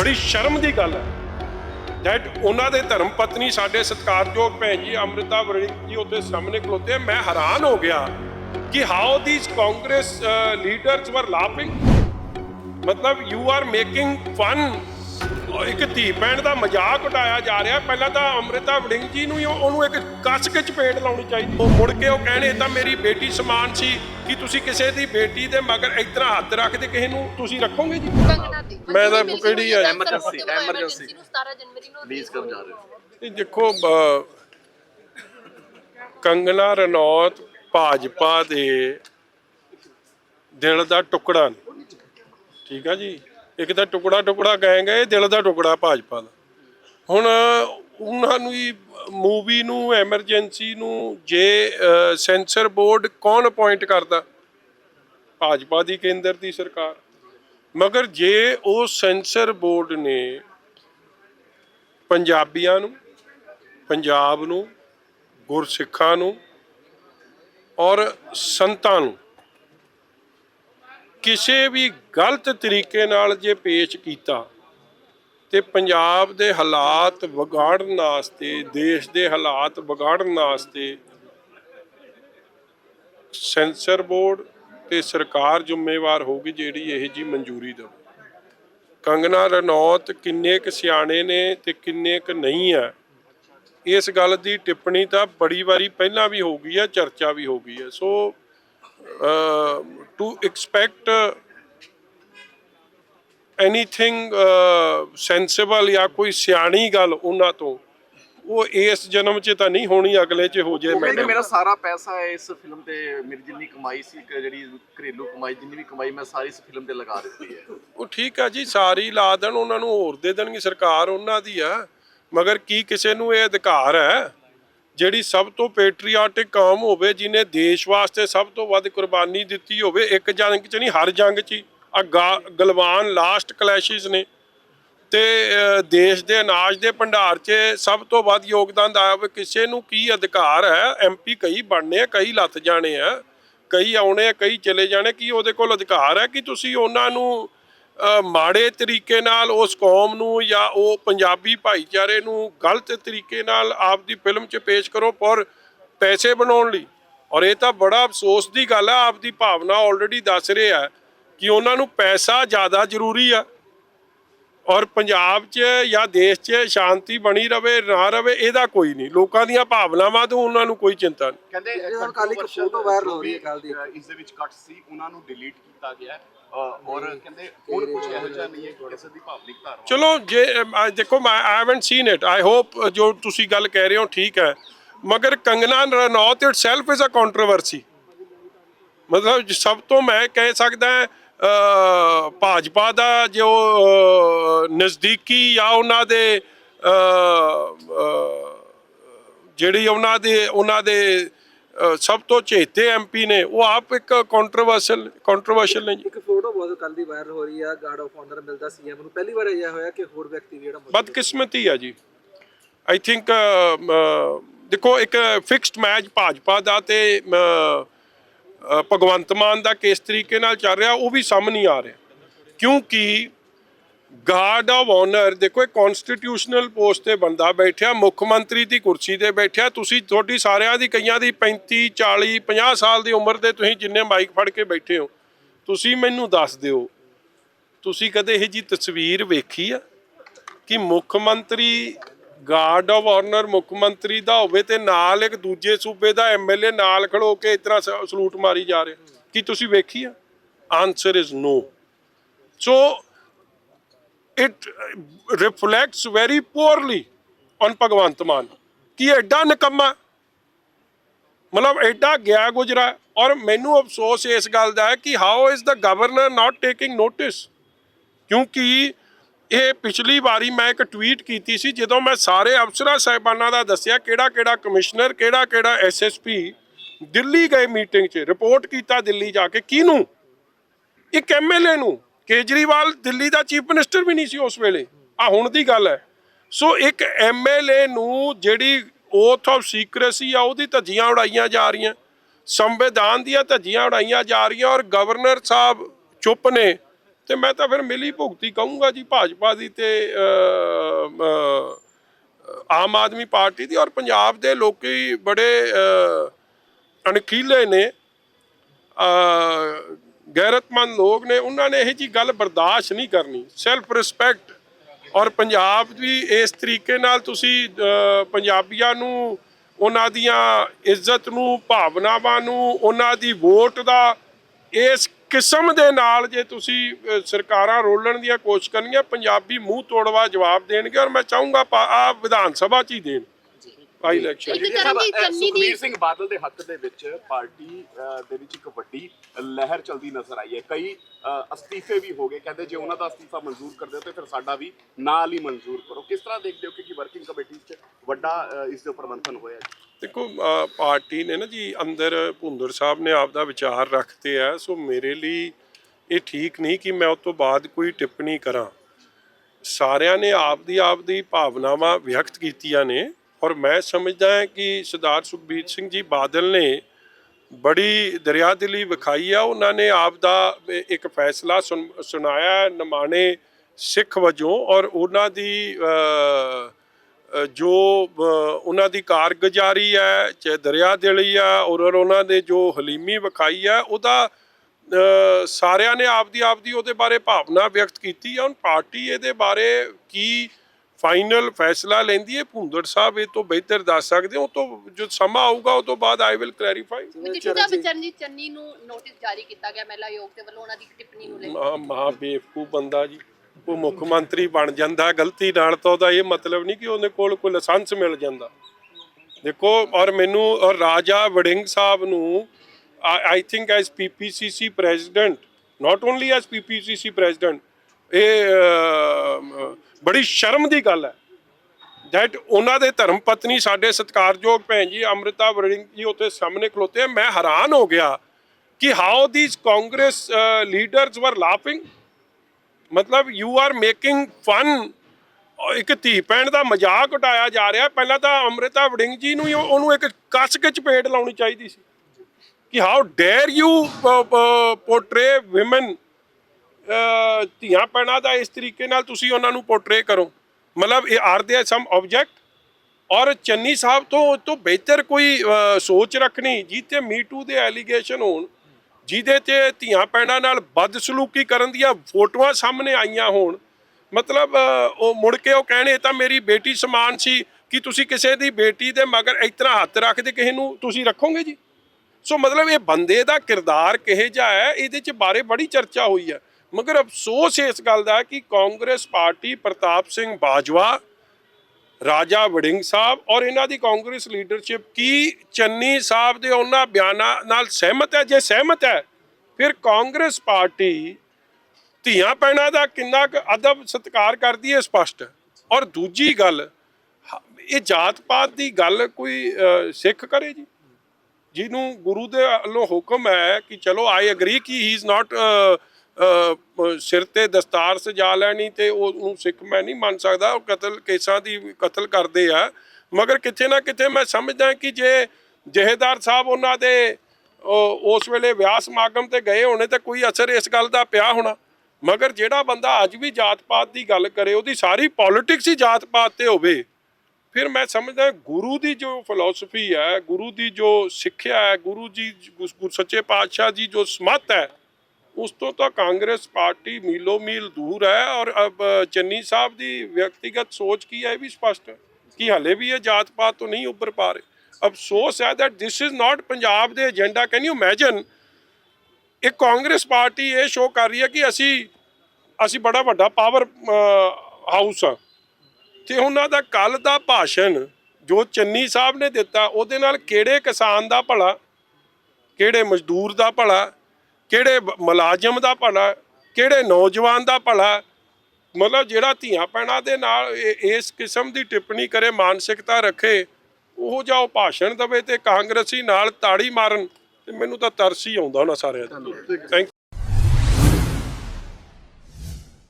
ਬੜੀ ਸ਼ਰਮ ਦੀ ਗੱਲ ਹੈ। ਦੈਟ ਉਹਨਾਂ ਦੇ ਧਰਮ ਪਤਨੀ ਸਾਡੇ ਸਤਿਕਾਰਯੋਗ ਭੈਣ ਜੀ ਅੰਮ੍ਰਿਤਾ ਵੜਿੰਗ ਜੀ ਉਹਦੇ ਸਾਹਮਣੇ ਖਲੋਤੇ ਮੈਂ ਹੈਰਾਨ ਹੋ ਗਿਆ ਕਿ how these Congress leaders were laughing ਮਤਲਬ ਯੂ ਆਰ ਮੇਕਿੰਗ ਫਨ ਇੱਕ ਧੀ ਭੈਣ ਦਾ ਮਜ਼ਾਕ ਉਡਾਇਆ ਜਾ ਰਿਹਾ। ਪਹਿਲਾਂ ਤਾਂ ਅੰਮ੍ਰਿਤਾ ਵੜਿੰਗ ਜੀ ਨੂੰ ਹੀ ਉਹ- ਉਹਨੂੰ ਇੱਕ ਕੱਸ ਕੇ ਚਪੇੜ ਲਾਉਣੀ ਚਾਹੀਦੀ। ਉਹ ਮੁੜ ਕੇ ਉਹ ਕਹਿਣ ਇਹ ਤਾਂ ਮੇਰੀ ਬੇਟੀ ਸਮਾਨ ਸੀ ਕਿ ਤੁਸੀਂ ਕਿਸੇ ਦੀ ਬੇਟੀ ਦੇ ਮਗਰ ਇਸ ਤਰ੍ਹਾਂ ਹੱਥ ਰੱਖਦੇ ਕਿਸੇ ਨੂੰ ਤੁਸੀਂ ਰੱਖੋਗੇ ਜੀ? ਕੰਗਨਾ ਦੀ ਮੈਂ ਤਾਂ ਕਿਹੜੀ ਆ? Emergency, emergency। ਨੂੰ 17 ਜਨਵਰੀ ਨੂੰ ਰਿਲੀਜ਼ ਕਰਨ ਜਾ ਰਹੇ ਹੋ। ਇਹ ਦੇਖੋ ਬ- ਕੰਗਨਾ ਰਣੌਤ ਭਾਜਪਾ ਦੇ ਦਿਲ ਦਾ ਟੁਕੜਾ ਨੇ। ਠੀਕ ਆ ਜੀ? ਇੱਕ ਤਾਂ ਟੁਕੜਾ ਟੁਕੜਾ ਗਏ ਗਏ ਦਿਲ ਦਾ ਟੁਕੜਾ ਭਾਜਪਾ ਦਾ। ਹੁਣ ਉਹਨਾਂ ਨੂੰ ਹੀ ਮੂਵੀ ਨੂੰ, ਐਮਰਜੈਂਸੀ ਨੂੰ ਜੇ ਸੈਂਸਰ ਬੋਰਡ ਕੌਣ ਅਪਾਇੰਟ ਕਰਦਾ? ਭਾਜਪਾ ਦੀ ਕੇਂਦਰ ਦੀ ਸਰਕਾਰ। ਮਗਰ ਜੇ ਉਹ ਸੈਂਸਰ ਬੋਰਡ ਨੇ ਪੰਜਾਬੀਆਂ ਨੂੰ, ਪੰਜਾਬ ਨੂੰ, ਗੁਰਸਿੱਖਾਂ ਨੂੰ ਔਰ ਸੰਤਾਂ ਨੂੰ ਕਿਸੇ ਵੀ ਗਲਤ ਤਰੀਕੇ ਨਾਲ ਜੇ ਪੇਸ਼ ਕੀਤਾ ਤੇ ਪੰਜਾਬ ਦੇ ਹਾਲਾਤ ਵਿਗਾੜਨ ਵਾਸਤੇ, ਦੇਸ਼ ਦੇ ਹਾਲਾਤ ਵਿਗਾੜਨ ਵਾਸਤੇ ਸੈਂਸਰ ਬੋਰਡ ਤੇ ਸਰਕਾਰ ਜ਼ਿੰਮੇਵਾਰ ਹੋਊਗੀ ਜਿਹੜੀ ਇਹ ਜੀ ਮਨਜ਼ੂਰੀ ਦੇਵੇ। ਕੰਗਨਾ ਰਣੌਤ ਕਿੰਨੇ ਕੁ ਸਿਆਣੇ ਨੇ ਤੇ ਕਿੰਨੇ ਕੁ ਨਹੀਂ ਆ, ਇਸ ਗੱਲ ਦੀ ਟਿੱਪਣੀ ਤਾਂ ਬੜੀ ਵਾਰੀ ਪਹਿਲਾਂ ਵੀ ਹੋ ਗਈ ਹੈ ਚਰਚਾ ਵੀ ਹੋ ਗਈ ਹੈ so to expect anything sensible ਜਾਂ ਕੋਈ ਸਿਆਣੀ ਗੱਲ ਉਹਨਾਂ ਤੋਂ ਉਹ ਇਸ ਜਨਮ 'ਚ ਤਾਂ ਨਹੀਂ ਹੋਣੀ ਅਗਲੇ 'ਚ ਹੋ ਕਹਿੰਦੇ ਮੈਡਮ ਮੇਰਾ ਸਾਰਾ ਪੈਸਾ ਇਸ ਫਿਲਮ ਤੇ ਮੇਰੀ ਜਿੰਨੀ ਕਮਾਈ ਸੀ ਜਿਹੜੀ ਘਰੇਲੂ ਕਮਾਈ ਜਿੰਨੀ ਵੀ ਕਮਾਈ ਮੈਂ ਸਾਰੀ ਇਸ ਫਿਲਮ ਤੇ ਲਗਾ ਦਿੱਤੀ ਹੈ। ਉਹ ਠੀਕ ਆ ਜੀ ਸਾਰੀ ਲਾ ਦੇਣ ਉਹਨਾਂ ਨੂੰ ਹੋਰ ਦੇ ਦੇਣਗੇ ਸਰਕਾਰ ਉਹਨਾਂ ਦੀ ਆ ਮਗਰ ਕੀ ਕਿਸੇ ਨੂੰ ਇਹ ਅਧਿਕਾਰ ਹੈ? ਜਿਹੜੀ ਸਭ ਤੋਂ ਪੈਟਰੀਆਟਿਕ ਕੌਮ ਹੋਵੇ ਜਿਨੇ ਦੇਸ਼ ਵਾਸਤੇ ਸਭ ਤੋਂ ਵੱਧ ਕੁਰਬਾਨੀ ਦਿੱਤੀ ਹੋਵੇ, ਇੱਕ ਜੰਗ 'ਚ ਨਹੀਂ, ਹਰ ਜੰਗ 'ਚ ਹੀ। ਆ ਗਲਵਾਨ ਲਾਸਟ ਕਲੈਸ਼ਿਸ ਨੇ। ਤੇ ਦੇਸ਼ ਦੇ ਅਨਾਜ ਦੇ ਭੰਡਾਰ 'ਚ ਸਭ ਤੋਂ ਵੱਧ ਯੋਗਦਾਨ ਦਾ ਹੋਵੇ ਕਿਸੇ ਨੂੰ ਕੀ ਅਧਿਕਾਰ ਹੈ? ਐਮਪੀ ਕਈ ਬਣਨੇ ਆ, ਕਈ ਲੱਥ ਜਾਣੇ ਆ, ਕਈ ਆਉਣੇ ਆ, ਕਈ ਚਲੇ ਜਾਣੇ, ਕੀ ਉਹਦੇ ਕੋਲ ਅਧਿਕਾਰ ਹੈ? ਕਿ ਤੁਸੀਂ ਉਹਨਾਂ ਨੂੰ ਮਾੜੇ ਤਰੀਕੇ ਨਾਲ ਉਸ ਕੌਮ ਨੂੰ ਜਾਂ ਉਹ ਪੰਜਾਬੀ ਭਾਈਚਾਰੇ ਨੂੰ ਗਲਤ ਤਰੀਕੇ ਨਾਲ ਆਪਦੀ ਫਿਲਮ 'ਚ ਪੇਸ਼ ਕਰੋ ਪਰ ਪੈਸੇ ਬਣਾਉਣ ਲਈ। ਔਰ ਇਹ ਤਾਂ ਬੜਾ ਅਫਸੋਸ ਦੀ ਗੱਲ ਹੈ ਆਪਦੀ ਭਾਵਨਾ ਆਲਰੇਡੀ ਦੱਸ ਰਿਹਾ ਕਿ ਉਹਨਾਂ ਨੂੰ ਪੈਸਾ ਜ਼ਿਆਦਾ ਜ਼ਰੂਰੀ ਆ। ਔਰ ਪੰਜਾਬ 'ਚ ਜਾਂ ਦੇਸ਼ 'ਚ ਸ਼ਾਂਤੀ ਬਣੀ ਰਵੇ ਨਾ ਰਵੇ ਇਹਦਾ ਕੋਈ ਨਹੀਂ। ਲੋਕਾਂ ਦੀਆਂ ਭਾਵਨਾਵਾਂ ਤੋਂ ਉਹਨਾਂ ਨੂੰ ਕੋਈ ਚਿੰਤਾ ਨਹੀਂ। ਕਹਿੰਦੇ ਜਿਹੜੇ ਹੁਣ ਕੱਲ੍ਹ ਇੱਕ photo viral ਹੋ ਰਹੀ ਹੈ ਕੱਲ੍ਹ ਦੀ। ਇਸ ਦੇ ਵਿੱਚ ਕੱਟ ਸੀ ਉਹਨਾਂ ਨੂੰ ਡਿਲੀਟ ਕੀਤਾ ਗਿਆ ਔਰ ਕਹਿੰਦੇ ਹੁਣ ਕੁਝ ਇਹੋ ਜਿਹਾ ਨਹੀਂ ਹੈ ਕਿ ਕਿਸੇ ਦੀ ਭਾਵਨਿਕ ਧਾਰਨਾ ਚਲੋ ਜੇ ਅਮ, ਦੇਖੋ ਮੈਂ I haven't seen it I hope ਜੋ ਤੁਸੀਂ ਗੱਲ ਕਹਿ ਰਹੇ ਹੋ ਠੀਕ ਹੈ। ਮਗਰ Kangana Ranaut itself is a controversy ਮਤਲਬ ਜ- ਸਭ ਤੋਂ ਮੈਂ ਕਹਿ ਸਕਦਾ ਅ, ਭਾਜਪਾ ਦਾ ਜੋ ਅ, ਨਜ਼ਦੀਕੀ ਜਾਂ ਉਹਨਾਂ ਦੇ ਅ, ਅ, ਜਿਹੜੀ ਉਹਨਾਂ ਦੇ ਉਹਨਾਂ ਦੇ ਸਭ ਤੋਂ ਚਹੇਤੇ ਐਮਪੀ ਨੇ ਉਹ ਆਪ ਇੱਕ ਕੰਟਰੋਵਰਸ਼ਲ ਕੰਟਰੋਵਰਸ਼ਲ ਨੇ ਜੀ। ਇੱਕ ਫੋਟੋ ਬਹੁਤ ਕੱਲ ਦੀ ਵਾਇਰਲ ਹੋ ਰਹੀ ਆ ਗਾਰਡ ਆਫ ਆਨਰ ਮਿਲਦਾ ਸੀਐਮ ਨੂੰ ਪਹਿਲੀ ਵਾਰ ਇਹ ਹੋਇਆ ਕਿ ਹੋਰ ਵਿਅਕਤੀ ਵੀ ਜਿਹੜਾ ਬਦਕਿਸਮਤੀ ਆ ਜੀ। ਆਈ ਥਿੰਕ ਦੇਖੋ ਇੱਕ ਫਿਕਸਡ ਮੈਚ ਭਾਜਪਾ ਦਾ ਤੇ ਭਗਵੰਤ ਮਾਨ ਦਾ ਕਿਸ ਤਰੀਕੇ ਨਾਲ ਚੱਲ ਰਿਹਾ ਉਹ ਵੀ ਸਾਹਮਣੇ ਆ ਰਿਹਾ। ਕਿਉਂਕਿ ਗਾਰਡ ਆਫ ਆਨਰ ਦੇਖੋ ਇੱਕ ਕਨਸਟੀਟਿਊਸ਼ਨਲ ਪੋਸਟ ਤੇ ਬੰਦਾ ਬੈਠਿਆ, ਮੁੱਖ ਮੰਤਰੀ ਦੀ ਕੁਰਸੀ ਤੇ ਬੈਠਿਆ, ਤੁਸੀਂ ਤੁਹਾਡੀ ਸਾਰਿਆਂ ਦੀ, ਕਈਆਂ ਦੀ 35 40 50 ਸਾਲ ਦੀ ਉਮਰ ਦੇ ਤੁਸੀਂ ਜਿੰਨੇ ਮਾਈਕ ਫੜ ਕੇ ਬੈਠੇ ਹੋ, ਤੁਸੀਂ ਮੈਨੂੰ ਦੱਸ ਦਿਓ, ਤੁਸੀਂ ਕਦੇ ਇਹ ਜੀ ਤਸਵੀਰ ਵੇਖੀ ਆ ਕਿ ਮੁੱਖ ਮੰਤਰੀ ਗਾਰਡ ਆਫ ਆਨਰ ਮੁੱਖ ਮੰਤਰੀ ਦਾ ਹੋਵੇ ਤੇ ਨਾਲ ਇੱਕ ਦੂਜੇ ਸੂਬੇ ਦਾ ਐਮਐਲਏ ਨਾਲ ਖੜੋ ਕੇ ਇਸ ਤਰ੍ਹਾਂ ਸ- ਸਲੂਟ ਮਾਰੀ ਜਾ ਰਿਹਾ? ਕੀ ਤੁਸੀਂ ਵੇਖੀ ਆ? Answer is no so it reflects very poorly on Bhagwant Mann ਕੀ ਐਡਾ ਨਿਕੰਮਾ ਮਤਲਬ ਐਡਾ ਗਿਆ ਗੁਜਰਾ, ਔਰ ਮੈਨੂੰ ਅਫਸੋਸ ਇਸ ਗੱਲ ਦਾ ਹੈ ਕਿ how is the governor not taking notice ਕਿਉਂਕਿ ਇਹ ਪਿਛਲੀ ਵਾਰੀ ਮੈਂ ਇੱਕ ਟਵੀਟ ਕੀਤੀ ਸੀ, ਜਦੋਂ ਮੈਂ ਸਾਰੇ ਅਫਸਰਾਂ ਸਾਹਿਬਾਨਾਂ ਦਾ ਦੱਸਿਆ ਕਿਹੜਾ ਕਿਹੜਾ ਕਮਿਸ਼ਨਰ, ਕਿਹੜਾ ਕਿਹੜਾ ਐਸਐਸਪੀ ਦਿੱਲੀ ਗਏ ਮੀਟਿੰਗ 'ਚ ਰਿਪੋਰਟ ਕੀਤਾ ਦਿੱਲੀ ਜਾ ਕੇ। ਕਿਹਨੂੰ? ਇੱਕ ਐਮਐਲਏ ਨੂੰ। ਕੇਜਰੀਵਾਲ ਦਿੱਲੀ ਦਾ ਚੀਫ ਮਿਨਿਸਟਰ ਵੀ ਨਹੀਂ ਸੀ ਉਸ ਵੇਲੇ। ਆ ਹੁਣ ਦੀ ਗੱਲ ਹੈ। ਸੋ ਇੱਕ ਐਮਐਲਏ ਨੂੰ ਜਿਹੜੀ ਓਥ ਆਫ ਸੀਕ੍ਰੇਸੀ ਆ, ਉਹਦੀ ਧੱਜੀਆਂ ਉਡਾਈਆਂ ਜਾ ਰਹੀਆਂ। ਸੰਵਿਧਾਨ ਦੀਆਂ ਧੱਜੀਆਂ ਉਡਾਈਆਂ ਜਾ ਰਹੀਆਂ ਔਰ ਗਵਰਨਰ ਸਾਹਿਬ ਚੁੱਪ ਨੇ। ਤੇ ਮੈਂ ਤਾਂ ਫਿਰ ਮਿਲੀ ਭੁਗਤੀ ਕਹੂੰਗਾ ਜੀ ਭਾਜਪਾ ਦੀ ਤੇ ਆਮ ਆਦਮੀ ਪਾਰਟੀ ਦੀ। ਔਰ ਪੰਜਾਬ ਦੇ ਲੋਕੀ ਬੜੇ ਅਣਖੀਲੇ ਨੇ। ਗੈਰਤਮੰਦ ਲੋਕ ਨੇ, ਉਹਨਾਂ ਨੇ ਇਹ ਜੀ ਗੱਲ ਬਰਦਾਸ਼ਤ ਨਹੀਂ ਕਰਨੀ। ਸੈਲਫ ਰਿਸਪੈਕਟ ਔਰ ਪੰਜਾਬ ਵੀ ਇਸ ਤਰੀਕੇ ਨਾਲ ਤੁਸੀਂ ਪੰਜਾਬੀਆਂ ਨੂੰ, ਉਹਨਾਂ ਦੀਆਂ ਇੱਜ਼ਤ ਨੂੰ, ਭਾਵਨਾਵਾਂ ਨੂੰ, ਉਹਨਾਂ ਦੀ ਵੋਟ ਦਾ ਇਸ ਕਿਸਮ ਦੇ ਨਾਲ ਜੇ ਤੁਸੀਂ ਸਰਕਾਰਾਂ ਰੋਲਣ ਦੀਆਂ ਕੋਸ਼ਿਸ਼ ਕਰਨੀਆਂ, ਪੰਜਾਬੀ ਮੂੰਹ ਤੋੜਵਾ ਜਵਾਬ ਦੇਣਗੇ ਔਰ ਮੈਂ ਚਾਹੂੰਗਾ ਆ ਵਿਧਾਨ ਸਭਾ 'ਚ ਹੀ ਦੇਣ। ਬਾਈ ਇਲੈਕਸ਼ਨ ਇੱਕ ਜਿਹੜੀ ਤਰ੍ਹਾਂ ਦੀ ਸਾਹਿਬ, ਅਹ, ਚੰਨੀ ਦੀ- ਸੁਖਬੀਰ ਸਿੰਘ ਬਾਦਲ ਦੇ ਹੱਕ ਦੇ ਵਿੱਚ ਪਾਰਟੀ ਅਹ, ਦੇ ਵਿੱਚ ਇੱਕ ਵੱਡੀ ਲਹਿਰ ਚਲਦੀ ਨਜ਼ਰ ਆਈ ਹੈ। ਕਈ ਅਹ, ਅਸਤੀਫੇ ਵੀ ਹੋ ਗਏ। ਕਹਿੰਦੇ ਜੇ ਉਹਨਾਂ ਦਾ ਅਸਤੀਫਾ ਮਨਜ਼ੂਰ ਕਰਦੇ ਹੋ ਤੇ ਫਿਰ ਸਾਡਾ ਵੀ ਨਾਲ ਹੀ ਮਨਜ਼ੂਰ ਕਰੋ। ਕਿਸ ਤਰ੍ਹਾਂ ਦੇਖਦੇ ਹੋ ਕਿ ਵਰਕਿੰਗ ਕਮੇਟੀ 'ਚ ਵੱਡਾ ਅਹ, ਇਸ ਦੇ ਉੱਪਰ ਮੰਥਨ ਹੋਇਆ ਜੀ? ਦੇਖੋ ਪਾਰਟੀ ਨੇ ਨਾ ਜੀ ਅੰਦਰ ਭੁੰਦਰ ਸਾਹਿਬ ਨੇ ਆਪ ਦਾ ਵਿਚਾਰ ਰੱਖਤੇ ਆ। ਸੋ ਮੇਰੇ ਲਈ ਇਹ ਠੀਕ ਨਹੀਂ ਕਿ ਮੈਂ ਉਸ ਤੋਂ ਬਾਅਦ ਕੋਈ ਟਿੱਪਣੀ ਕਰਾਂ। ਸਾਰਿਆਂ ਨੇ ਆਪ ਦੀ ਆਪ ਦੀ ਭਾਵਨਾਵਾਂ ਵਿਅਕਤ ਕੀਤੀਆਂ ਨੇ। ਔਰ ਮੈਂ ਸਮਝਦਾ ਹਾਂ ਕਿ ਸਰਦਾਰ ਸੁਖਬੀਰ ਸਿੰਘ ਜੀ ਬਾਦਲ ਨੇ ਬੜੀ ਦਰਿਆਦਿਲੀ ਵਿਖਾਈ ਆ। ਉਹਨਾਂ ਨੇ ਆਪ ਦਾ ਇੱਕ ਫੈਸਲਾ ਸੁਣ- ਸੁਣਾਇਆ ਨਮਾਣੇ ਸਿੱਖ ਵਜੋਂ ਔਰ ਉਹਨਾਂ ਦੀ ਜੋ ਉਹਨਾਂ ਦੀ ਕਾਰਗੁਜ਼ਾਰੀ ਹੈ ਚਾਹੇ ਦਰਿਆਦਿਲੀ ਆ ਔਰ ਔਰ ਉਹਨਾਂ ਨੇ ਜੋ ਹਲੀਮੀ ਵਿਖਾਈ ਹੈ ਉਹਦਾ ਸਾਰਿਆਂ ਨੇ ਆਪਦੀ ਆਪਦੀ ਉਹਦੇ ਬਾਰੇ ਭਾਵਨਾ ਵਿਅਕਤ ਕੀਤੀ ਹੈ ਹੁਣ ਪਾਰਟੀ ਇਹਦੇ ਬਾਰੇ ਕੀ ਫਾਈਨਲ ਫੈਸਲਾ ਲੈਂਦੀ ਹੈ ਭੁੰਦੜ ਸਾਹਿਬ ਇਹ ਤੋਂ ਬਿਹਤਰ ਦੱਸ ਸਕਦੇ ਹੋ ਤੋਂ ਜੋ ਸਮਾਂ ਆਊਗਾ ਉਹ ਤੋਂ ਬਾਅਦ I will clarify Majithia sahib Charanjit Channi ਨੂੰ ਨੋਟਿਸ ਜਾਰੀ ਕੀਤਾ ਗਿਆ ਮਹਿਲਾ ਆਯੋਗ ਦੇ ਵੱਲੋਂ ਉਹਨਾਂ ਦੀ ਟਿੱਪਣੀ ਨੂੰ ਲੈ ਕੇ। ਮਾ ਮਾ ਬੇਵਕੂਫ ਬੰਦਾ ਜੀ ਉਹ ਮੁੱਖ ਮੰਤਰੀ ਬਣ ਜਾਂਦਾ ਗਲਤੀ ਨਾਲ ਤਾਂ ਉਹਦਾ ਇਹ ਮਤਲਬ ਨਹੀਂ ਕਿ ਉਹਦੇ ਕੋਲ ਕੋਈ ਲਾਇਸੈਂਸ ਮਿਲ ਜਾਂਦਾ। ਦੇਖੋ ਔਰ ਮੈਨੂੰ ਔਰ ਰਾਜਾ ਵੜਿੰਗ ਸਾਹਿਬ ਨੂੰ I think as PPCC president not only as PPCC president ਇਹ ਬੜੀ ਸ਼ਰਮ ਦੀ ਗੱਲ ਹੈ। ਦੈਟ ਉਹਨਾਂ ਦੇ ਧਰਮ ਪਤਨੀ ਸਾਡੇ ਸਤਿਕਾਰਯੋਗ ਭੈਣ ਜੀ ਅੰਮ੍ਰਿਤਾ ਵੜਿੰਗ ਜੀ ਉੱਥੇ ਸਾਹਮਣੇ ਖਲੋਤੇ ਮੈਂ ਹੈਰਾਨ ਹੋ ਗਿਆ ਕਿ how these Congress leaders were laughing ਮਤਲਬ ਯੂ ਆਰ ਮੇਕਿੰਗ ਫਨ ਇੱਕ ਧੀ ਭੈਣ ਦਾ ਮਜ਼ਾਕ ਉਡਾਇਆ ਜਾ ਰਿਹਾ। ਪਹਿਲਾਂ ਤਾਂ ਅੰਮ੍ਰਿਤਾ ਵੜਿੰਗ ਜੀ ਨੂੰ ਉਹਨੂੰ ਇੱਕ ਕੱਸ ਕੇ ਚਪੇੜ ਲਾਉਣੀ ਚਾਹੀਦੀ ਸੀ। ਕਿ how dare you portray women ਧੀਆਂ ਭੈਣਾਂ ਦਾ ਇਸ ਤਰੀਕੇ ਨਾਲ ਤੁਸੀਂ ਉਹਨਾਂ ਨੂੰ ਪੋਰਟਰੇ ਕਰੋ। ਮਤਲਬ ਇਹ ਆਰ ਦੇ ਸਮ ਆਬਜੈਕਟ ਔਰ ਚੰਨੀ ਸਾਹਿਬ ਤੋਂ ਉਹ ਤੋਂ ਬਿਹਤਰ ਕੋਈ ਸੋਚ ਰੱਖਣੀ ਜਿੱਤੇ ਮੀਟੂ ਦੇ ਐਲੀਗੇਸ਼ਨ ਹੋਣ, ਜਿਹਦੇ ਤੇ ਧੀਆਂ ਭੈਣਾਂ ਨਾਲ ਬਦਸਲੂਕੀ ਕਰਨ ਦੀਆਂ ਫੋਟੋਆਂ ਸਾਹਮਣੇ ਆਈਆਂ ਹੋਣ। ਮਤਲਬ ਉਹ ਮੁੜ ਕੇ ਉਹ ਕਹਿਣੇ ਤਾਂ ਮੇਰੀ ਬੇਟੀ ਸਮਾਨ ਸੀ, ਕਿ ਤੁਸੀਂ ਕਿਸੇ ਦੀ ਬੇਟੀ ਦੇ ਮਗਰ ਇਸ ਤਰ੍ਹਾਂ ਹੱਥ ਰੱਖਦੇ ਕਿਸੇ ਨੂੰ ਤੁਸੀਂ ਰੱਖੋਗੇ ਜੀ? ਸੋ ਮਤਲਬ ਇਹ ਬੰਦੇ ਦਾ ਕਿਰਦਾਰ ਕਿਹੇ ਜਿਹਾ ਹੈ, ਇਹਦੇ ਚ ਬਾਰੇ ਬੜੀ ਚਰਚਾ ਹੋਈ ਹੈ। ਮਗਰ ਅਫਸੋਸ ਇਸ ਗੱਲ ਦਾ ਕਿ ਕਾਂਗਰਸ ਪਾਰਟੀ ਪ੍ਰਤਾਪ ਸਿੰਘ ਬਾਜਵਾ, ਰਾਜਾ ਵੜਿੰਗ ਸਾਹਿਬ ਔਰ ਇਹਨਾਂ ਦੀ ਕਾਂਗਰਸ ਲੀਡਰਸ਼ਿਪ ਕੀ ਚੰਨੀ ਸਾਹਿਬ ਦੇ ਉਹਨਾਂ ਬਿਆਨਾਂ ਨਾਲ ਸਹਿਮਤ ਹੈ? ਜੇ ਸਹਿਮਤ ਹੈ, ਫਿਰ ਕਾਂਗਰਸ ਪਾਰਟੀ ਧੀਆਂ ਪੈਣਾ ਦਾ ਕਿੰਨਾ ਕੁ ਅਦਬ ਸਤਿਕਾਰ ਕਰਦੀ ਹੈ ਸਪਸ਼ਟ। ਔਰ ਦੂਜੀ ਗੱਲ ਇਹ ਜਾਤ ਪਾਤ ਦੀ ਗੱਲ ਕੋਈ ਸਿੱਖ ਕਰੇ ਜੀ? ਜਿਹਨੂੰ ਗੁਰੂ ਦੇ ਵੱਲੋਂ ਹੁਕਮ ਹੈ ਕਿ ਚਲੋ ਆਈ ਐਗਰੀ ਕਿ ਹੀ ਇਜ਼ ਨਾਟ ਸਿਰ ਤੇ ਦਸਤਾਰ ਸਜਾ ਲੈਣੀ ਤੇ ਉਹ ਉਹਨੂੰ ਸਿੱਖ ਮੈਂ ਨਹੀਂ ਮੰਨ ਸਕਦਾ। ਉਹ ਕਤਲ ਕੇਸਾਂ ਦੀ ਕਤਲ ਕਰਦੇ ਆ। ਮਗਰ ਕਿਤੇ ਨਾ ਕਿਤੇ ਮੈਂ ਸਮਝਦਾ ਕਿ ਜੇ ਜਹੇਦਾਰ ਸਾਹਿਬ ਉਹਨਾਂ ਦੇ ਉਸ ਵੇਲੇ ਵਿਆਹ ਸਮਾਗਮ ਤੇ ਗਏ ਹੋਣੇ ਤੇ ਕੋਈ ਅਸਰ ਇਸ ਗੱਲ ਦਾ ਪਿਆ ਹੋਣਾ। ਮਗਰ ਜਿਹੜਾ ਬੰਦਾ ਅੱਜ ਵੀ ਜਾਤ ਪਾਤ ਦੀ ਗੱਲ ਕਰੇ, ਉਹਦੀ ਸਾਰੀ ਪੋਲਿਟਿਕਸ ਹੀ ਜਾਤ ਪਾਤ ਤੇ ਹੋਵੇ। ਫਿਰ ਮੈਂ ਸਮਝਦਾ ਗੁਰੂ ਦੀ ਜੋ ਫਿਲਾਸਫੀ ਹੈ, ਗੁਰੂ ਦੀ ਜੋ ਸਿੱਖਿਆ ਹੈ, ਗੁਰੂ ਜੀ, ਗੁਰ- ਸੱਚੇ ਪਾਤਸ਼ਾਹ ਦੀ ਜੋ ਸਮਤ ਹੈ ਉਸ ਤੋਂ ਤਾਂ ਕਾਂਗਰਸ ਪਾਰਟੀ ਮੀਲੋ ਮੀਲ ਦੂਰ ਹੈ ਔਰ ਅਬ ਚੰਨੀ ਸਾਹਿਬ ਦੀ ਵਿਅਕਤੀਗਤ ਸੋਚ ਕੀ ਹੈ ਇਹ ਵੀ ਸਪਸ਼ਟ ਹੈ ਕਿ ਹਲੇ ਵੀ ਇਹ ਜਾਤ ਪਾਤ ਤੋਂ ਨਹੀਂ ਉੱਪਰ ਪਾ ਰਹੇ। ਅਫਸੋਸ ਹੈ that this is not Punjab ਦੇ ਏਜੰਡਾ ਕੈਨ ਯੂ ਇਮੇਜਿਨ ਇਹ ਕਾਂਗਰਸ ਪਾਰਟੀ ਇਹ ਸ਼ੋਅ ਕਰ ਰਹੀ ਹੈ ਕਿ ਅਸੀਂ ਅਸੀਂ ਬੜਾ ਵੱਡਾ ਪਾਵਰ ਹਾਊਸ ਆ ਤੇ ਉਹਨਾਂ ਦਾ ਕੱਲ ਦਾ ਭਾਸ਼ਣ ਜੋ ਚੰਨੀ ਸਾਹਿਬ ਨੇ ਦਿੱਤਾ, ਉਹਦੇ ਨਾਲ ਕਿਹੜੇ ਕਿਸਾਨ ਦਾ ਭਲਾ, ਕਿਹੜੇ ਮਜ਼ਦੂਰ ਦਾ ਭਲਾ ਕਿਹੜੇ ਮੁਲਾਜ਼ਮ ਦਾ ਭਲਾ ਕਿਹੜੇ ਨੌਜਵਾਨ ਦਾ ਭਲਾ ਮਤਲਬ ਜਿਹੜਾ ਧੀਆਂ ਪੈਣਾ ਦੇ ਨਾਲ ਇਸ ਕਿਸਮ ਦੀ ਟਿੱਪਣੀ ਕਰੇ ਮਾਨਸਿਕਤਾ ਰੱਖੇ ਉਹ ਜਾ ਉਹ ਭਾਸ਼ਣ ਦਵੇ ਤੇ ਕਾਂਗਰਸੀ ਨਾਲ ਤਾੜੀ ਮਾਰਨ ਤੇ ਮੈਨੂੰ ਤਾਂ ਤਰਸ ਹੀ ਆਉਂਦਾ ਉਹਨਾਂ ਸਾਰਿਆਂ ਦਾ ਥੈਂਕ